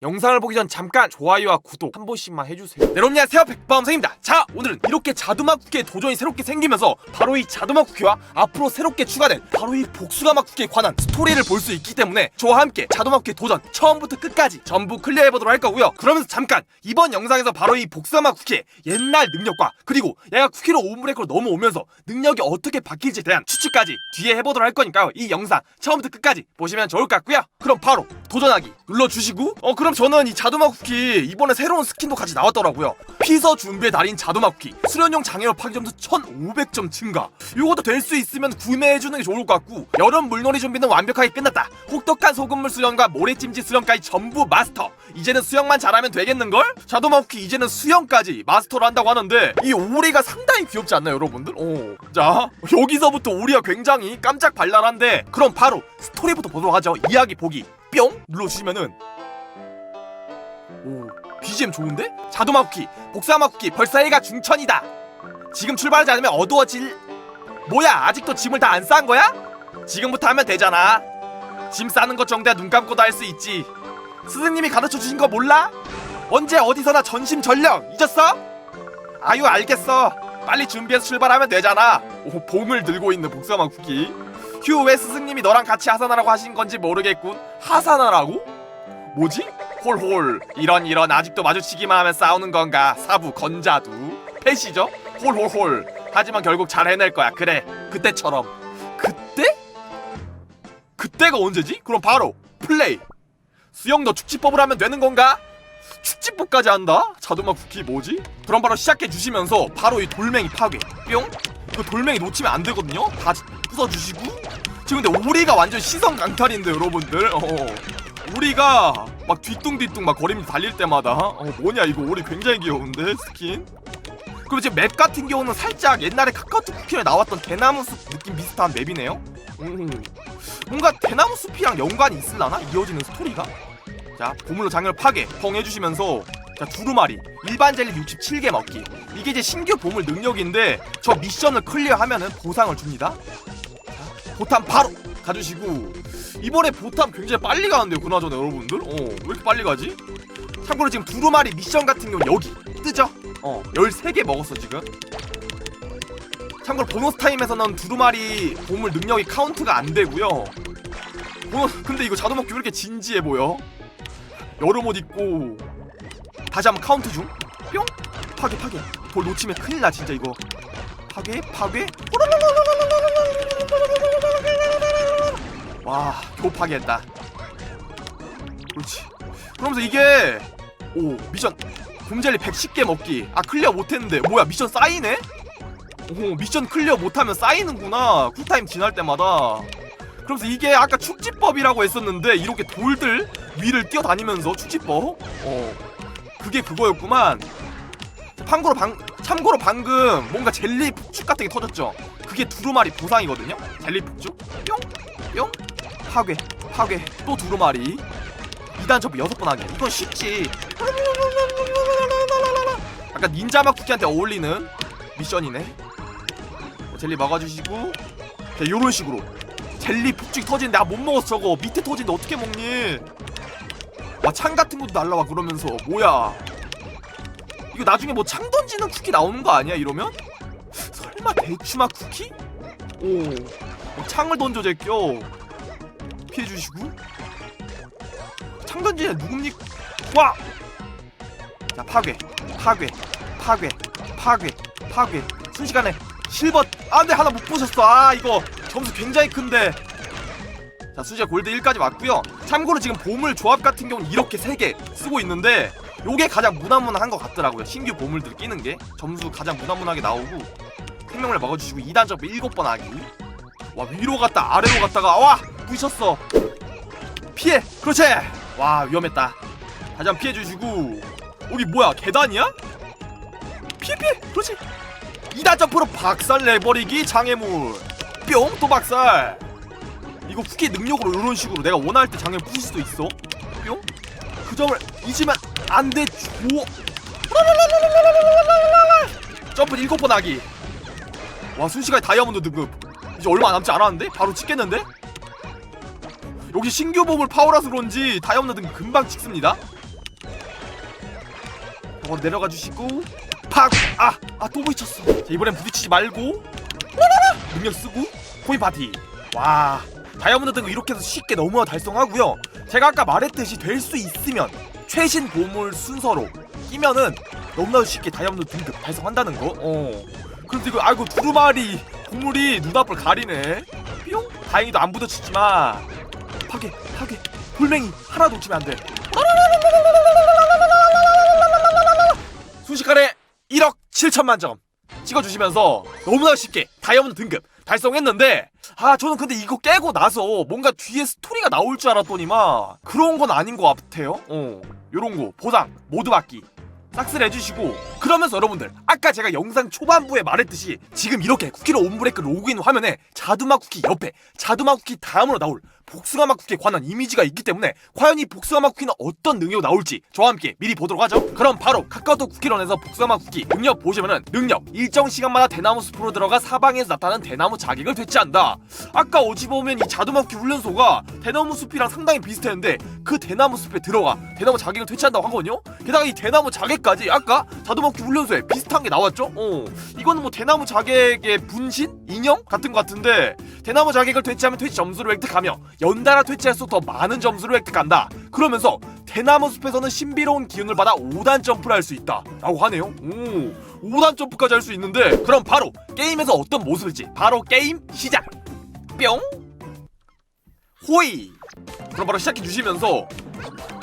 영상을 보기 전 잠깐 좋아요와 구독 한 번씩만 해주세요. 네, 여러분 안녕하세요 백범생입니다. 자 오늘은 이렇게 자두막 쿠키의 도전이 새롭게 생기면서 바로 이 자두막 쿠키와 앞으로 새롭게 추가된 바로 이 복숭아막 쿠키에 관한 스토리를 볼 수 있기 때문에 저와 함께 자두막 쿠키 도전 처음부터 끝까지 전부 클리어해보도록 할 거고요. 그러면서 잠깐 이번 영상에서 바로 이 복숭아막 쿠키의 옛날 능력과 그리고 얘가 쿠키로 오브레이크로 넘어오면서 능력이 어떻게 바뀔지에 대한 추측까지 뒤에 해보도록 할 거니까요. 이 영상 처음부터 끝까지 보시면 좋을 것 같고요. 그럼 바로 도전하기 눌러주시고 어그 럼 저는 이 자두막 쿠키 이번에 새로운 스킨도 같이 나왔더라고요. 피서 준비의 달인 자두막 쿠키 수련용 장애물 파괴 점수 1500점 증가. 이것도 될 수 있으면 구매해주는 게 좋을 것 같고 여름 물놀이 준비는 완벽하게 끝났다. 혹독한 소금물 수련과 모래찜질 수련까지 전부 마스터. 이제는 수영만 잘하면 되겠는걸? 자두막 쿠키 이제는 수영까지 마스터를 한다고 하는데 이 오리가 상당히 귀엽지 않나요 여러분들? 오. 자 여기서부터 오리가 굉장히 깜짝 발랄한데 그럼 바로 스토리부터 보도록 하죠. 이야기 보기 뿅 눌러주시면은 오 BGM 좋은데? 자두막 쿠키 복사막 쿠키 벌써 해가 중천이다. 지금 출발하지 않으면 어두워질 뭐야 아직도 짐을 다 안 싼 거야? 지금부터 하면 되잖아. 짐 싸는 것 정도야 눈 감고도 할 수 있지. 스승님이 가르쳐 주신 거 몰라? 언제 어디서나 전심전력 잊었어? 아유 알겠어. 빨리 준비해서 출발하면 되잖아. 오 봉을 들고 있는 쿠키. 휴왜 스승님이 너랑 같이 하산하라고 하신 건지 모르겠군. 하산하라고? 뭐지? 홀홀 이런 이런 아직도 마주치기만 하면 싸우는 건가? 사부 건자두 패시죠? 홀홀홀 하지만 결국 잘 해낼 거야. 그래 그때처럼. 그때? 그때가 언제지? 그럼 바로 플레이. 수영도 축지법을 하면 되는 건가? 축지법까지 한다? 자두막 쿠키 뭐지? 그럼 바로 시작해 주시면서 바로 이 돌멩이 파괴 뿅? 그 돌멩이 놓치면 안 되거든요? 다 부숴주시고 지금 근데 오리가 완전 시선 강탈인데 여러분들 어. 오리가 막 뒤뚱뒤뚱 막 거리면서 달릴 때마다 어 뭐냐 이거 오리 굉장히 귀여운데 스킨 그리고 지금 맵 같은 경우는 살짝 옛날에 카카오톡 쿠키에 나왔던 대나무 숲 느낌 비슷한 맵이네요 음. 뭔가 대나무 숲이랑 연관이 있을라나? 이어지는 스토리가? 자 보물로 장을 파괴 펑 해주시면서 자 두루마리 일반 젤리 67개 먹기 이게 이제 신규 보물 능력인데 저 미션을 클리어하면은 보상을 줍니다 자 보탐 바로 가주시고 이번에 보탐 굉장히 빨리 가는데요 그나저나 여러분들? 어 왜 이렇게 빨리 가지? 참고로 지금 두루마리 미션 같은 경우 여기 뜨죠? 어 13개 먹었어 지금. 참고로 보너스 타임에서는 두루마리 보물 능력이 카운트가 안 되고요. 보너스 근데 이거 자동먹기 왜 이렇게 진지해 보여? 여름 옷 입고 다시 한번 카운트 중. 뿅! 파괴 파괴. 돌 놓치면 큰일 나 진짜 이거. 파괴 파괴 와 파괴했다. 그렇지. 그러면서 이게 오 미션. 곰젤리 110개 먹기. 아 클리어 못했는데. 뭐야 미션 쌓이네? 오 미션 클리어 못하면 쌓이는구나. 쿨타임 지날 때마다. 그러면서 이게 아까 축지법이라고 했었는데 이렇게 돌들 위를 뛰어다니면서 축지법? 어. 그게 그거였구만. 참고로 방 참고로 방금 뭔가 젤리 폭죽 같은 게 터졌죠? 그게 두루마리 보상이거든요? 젤리 폭죽? 뿅 뿅? 파괴 파괴. 또 두루마리. 2단 점프 6번 하기 이건 쉽지. 약간 닌자 막 쿠키한테 어울리는 미션이네. 젤리 먹어주시고 자, 요런 식으로. 젤리 폭죽이 터지는데 아 못 먹었어 저거. 밑에 터지는데 어떻게 먹니? 와창 같은 것도 날라와 그러면서. 뭐야 이거 나중에 뭐 창 던지는 쿠키 나오는 거 아니야 이러면? 설마 대추맛 쿠키? 오 어, 창을 던져 제껴 피해주시고 창 던지는 누굽니까? 와! 자 파괴 파괴 파괴 파괴 파괴 순식간에 실버 아네 하나 못 보셨어 아 이거 점수 굉장히 큰데 자 수지가 골드 1까지 왔고요 참고로 지금 보물 조합 같은 경우는 이렇게 3개 쓰고 있는데 요게 가장 무난무난한 것 같더라고요. 신규 보물들 끼는 게. 점수 가장 무난무난하게 나오고 생명을 먹어주시고 2단 점프 7번 하기. 와 위로 갔다 아래로 갔다가 와! 부딪혔어. 피해! 그렇지! 와 위험했다. 다시 한번 피해주시고. 여기 뭐야? 계단이야? 피해 피해! 그렇지! 2단 점프로 박살 내버리기 장애물. 뿅! 또 박살. 이거 후기 능력으로 이런 식으로 내가 원할 때 장애 부실 수도 있어? 뿅! 그 점을 잊으면 안돼 줘 점프 7번 하기 와 순식간에 다이아몬드 등급 이제 얼마 남지 않았는데? 바로 찍겠는데? 역시 신규 보물 파워라서 그런지 다이아몬드 등급 금방 찍습니다 더 내려가 주시고 팍 아 아 또 부딪혔어 자 이번엔 부딪히지 말고! 능력 쓰고 코인 파티 와 다이아몬드 등급 이렇게 해서 쉽게 너무나 달성하고요 제가 아까 말했듯이 될 수 있으면 최신 보물 순서로 끼면은 너무나 쉽게 다이아몬드 등급 달성한다는 거. 어. 근데 이거 아이고 두루마리 보물이 눈앞을 가리네. 뿅! 다행히도 안 부딪히지만 파괴 파괴. 돌멩이 하나 놓치면 안 돼. 순식간에 1억 7천만 점 찍어주시면서 너무나 쉽게 다이아몬드 등급 달성했는데 아 저는 근데 이거 깨고 나서 뭔가 뒤에 스토리가 나올 줄 알았더니만 그런 건 아닌 것 같아요. 어 요런 거. 보상 모두 받기. 싹쓸이 해주시고 그러면서 여러분들 아까 제가 영상 초반부에 말했듯이 지금 이렇게 쿠키로 온브레이크 로그인 화면에 자두마 쿠키 옆에 자두마 쿠키 다음으로 나올 복숭아맛 쿠키에 관한 이미지가 있기 때문에 과연 이 복숭아맛 쿠키는 어떤 능력이 나올지 저와 함께 미리 보도록 하죠. 그럼 바로 카카오톡 쿠키런에서 복숭아맛 쿠키 능력 보시면은 능력 일정 시간마다 대나무 숲으로 들어가 사방에서 나타나는 대나무 자객을 되치한다. 아까 어찌 보면 이 자두마 쿠키 훈련소가 대나무 숲이랑 상당히 비슷했는데 그 대나무 숲에 들어가 대나무 자객을 되치한다고 하거든요? 게다가 이 대나무 자객까지 아까 자두 마 쿠키 훈련소에 비슷한 게 나왔죠 어 이거는 뭐 대나무 자객의 분신? 인형? 같은 것 같은데 대나무 자객을 퇴치하면 퇴치 점수를 획득하며 연달아 퇴치할수록 더 많은 점수를 획득한다. 그러면서 대나무 숲에서는 신비로운 기운을 받아 5단 점프를 할 수 있다. 라고 하네요. 오, 5단 점프까지 할 수 있는데 그럼 바로 게임에서 어떤 모습일지 바로 게임 시작. 뿅. 호이. 그럼 바로 시작해 주시면서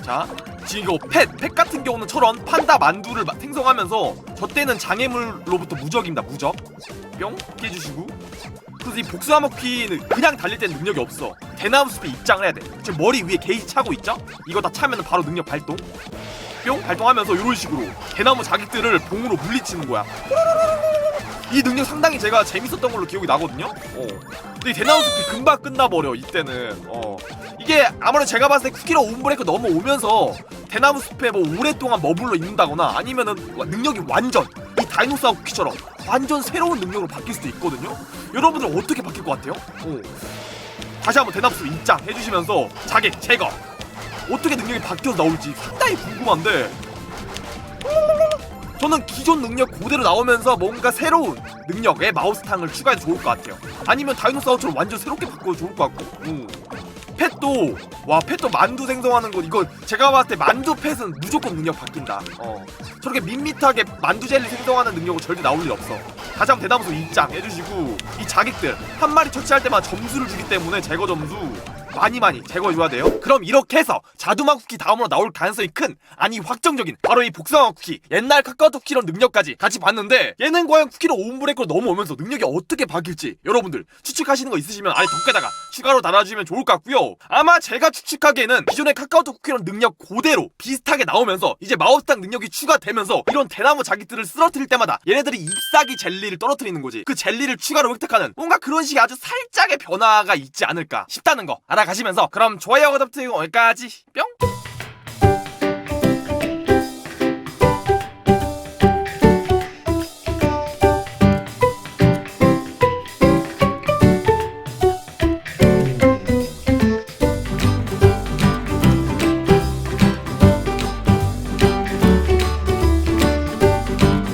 자 지금 이거 펫, 펫 같은 경우는 철원 판다 만두를 마- 생성하면서 저 때는 장애물로부터 무적입니다 무적. 뿅 피해 주시고. 그래서 이 복수화목피는 그냥 달릴 때는 능력이 없어. 대나무 숲에 입장을 해야 돼. 지금 머리 위에 게이지 차고 있죠? 이거 다 차면 바로 능력 발동. 뿅 발동하면서 이런 식으로 대나무 자객들을 봉으로 물리치는 거야 이 능력 상당히 제가 재밌었던 걸로 기억이 나거든요 어. 근데 이 숲이 금방 끝나버려 이때는 어. 이게 아무래도 제가 봤을 때 쿠키로 온브레이크 넘어오면서 대나무 숲에 뭐 오랫동안 머물러 있는다거나 아니면은 능력이 완전 이 다이노사우 쿠키처럼 완전 새로운 능력으로 바뀔 수도 있거든요. 여러분들 어떻게 바뀔 것 같아요? 어. 다시 한번 대나무 숲 입장 해주시면서 자객 제거 어떻게 능력이 바뀌어서 나올지 상당히 궁금한데 저는 기존 능력 그대로 나오면서 뭔가 새로운 능력에 마우스탕을 추가해도 좋을 것 같아요. 아니면 다이노사우처럼 완전 새롭게 바꿔도 좋을 것 같고. 음. 펫도 와 펫도 만두 생성하는 거 이거 제가 봤을 때 만두 펫은 무조건 능력 바뀐다. 어 저렇게 밋밋하게 만두 젤리 생성하는 능력은 절대 나올 일 없어. 다시 한번 대나무소 입장 해주시고 이 자객들 한 마리 처치할 때만 점수를 주기 때문에 제거 점수 많이 많이 제거해줘야 돼요. 그럼 이렇게 해서 자두마 쿠키 다음으로 나올 가능성이 큰 아니 확정적인 바로 이 복숭아 쿠키 옛날 카카오톡 키런 능력까지 같이 봤는데 얘는 과연 쿠키로 온브레이크로 넘어오면서 능력이 어떻게 바뀔지 여러분들 추측하시는 거 있으시면 아래 댓글에다가 추가로 달아주시면 좋을 것 같고요. 아마 제가 추측하기에는 기존의 카카오톡 쿠키런 능력 그대로 비슷하게 나오면서 이제 마우스탕 능력이 추가되면서 이런 대나무 자기들을 쓰러뜨릴 때마다 얘네들이 ip사기 젤리를 떨어뜨리는 거지. 그 젤리를 추가로 획득하는 뭔가 그런 식의 아주 살짝의 변화가 있지 않을까 싶다는 거 알아 가시면서 그럼 좋아요 구독 여기까지. 뿅